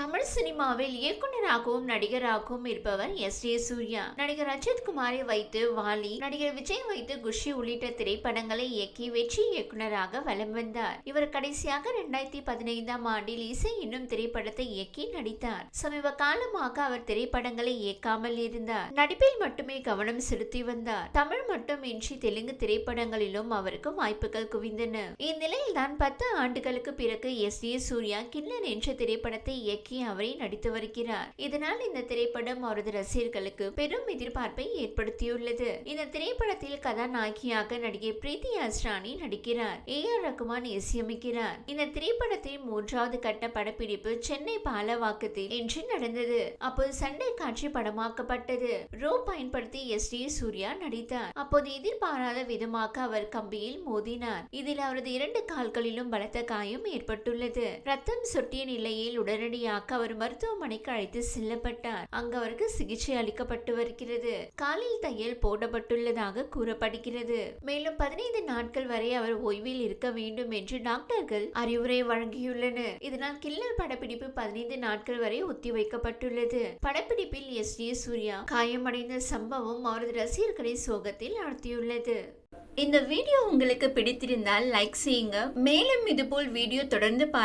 தமிழ் சினிமாவில் இயக்குனராகவும் நடிகராகவும் இருப்பவர் S A Surya. நடிகர் அஜித் குமாரை வைத்து வாலி நடிகர் விஜய் வைத்து குஷி உள்ளிட்ட திரைப்படங்களை இயக்கி வெற்றி இயக்குனராக வலம் வந்தார். இவர் கடைசியாக இரண்டாயிரத்தி பதினைந்தாம் ஆண்டில் இசை என்னும் திரைப்படத்தை இயக்கி நடித்தார். சமீப காலமாக அவர் திரைப்படங்களை இயக்காமல் இருந்தார். நடிப்பில் மட்டுமே கவனம் செலுத்தி வந்தார். தமிழ் மட்டுமின்றி தெலுங்கு திரைப்படங்களிலும் அவருக்கு வாய்ப்புகள் குவிந்தன. இந்நிலையில் தான் பத்து ஆண்டுகளுக்கு பிறகு எஸ் ஏ சூர்யா கில்லன் என்ற திரைப்படத்தை இயக்கி அவரை நடித்து வருகிறார் இதனால் இந்த திரைப்படம் அவரது ரசிகர்களுக்கு பெரும் எதிர்பார்ப்பை ஏற்படுத்தியுள்ளது. இந்த திரைப்படத்தில் கதாநாயகியாக நடிகை பிரீத்தி அஸ்ரானி நடிக்கிறார். ஏ ஆர் ரகுமான் இசையமைக்கிறார். இந்த திரைப்படத்தின் மூன்றாவது கட்ட படப்பிடிப்பு சென்னை பாலவாக்கத்தில் இன்று நடந்தது. அப்போது சண்டை காட்சி படமாக்கப்பட்டது. ரோ பயன்படுத்தி எஸ் டி சூர்யா நடித்தார். அப்போது எதிர்பாராத விதமாக அவர் கம்பியில் மோதினார். இதில் அவரது இரண்டு கால்களிலும் பலத்த காயம் ஏற்பட்டுள்ளது. ரத்தம் சொட்டிய நிலையில் உடனடியாக அவர் மருத்துவமனைக்கு அழைத்து செல்லப்பட்டார். அங்கு அவருக்கு சிகிச்சை அளிக்கப்பட்டு வருகிறது. காலில் தையல் போடப்பட்டுள்ளதாக கூறப்படுகிறது. மேலும் பதினைந்து நாட்கள் வரை அவர் ஓய்வில் இருக்க வேண்டும் என்று டாக்டர்கள் அறிவுரை வழங்கியுள்ளனர். இதனால் கில்லர் படப்பிடிப்பு பதினைந்து நாட்கள் வரை ஒத்திவைக்கப்பட்டுள்ளது. படப்பிடிப்பில் எஸ். ஏ சூர்யா காயமடைந்த சம்பவம் அவரது ரசிகர்களை சோகத்தில் ஆழ்த்தியுள்ளது. இந்த வீடியோ உங்களுக்கு பிடித்திருந்தால் லைக் செய்யுங்க. மேலும் இதுபோல் வீடியோ தொடர்ந்து பார்க்க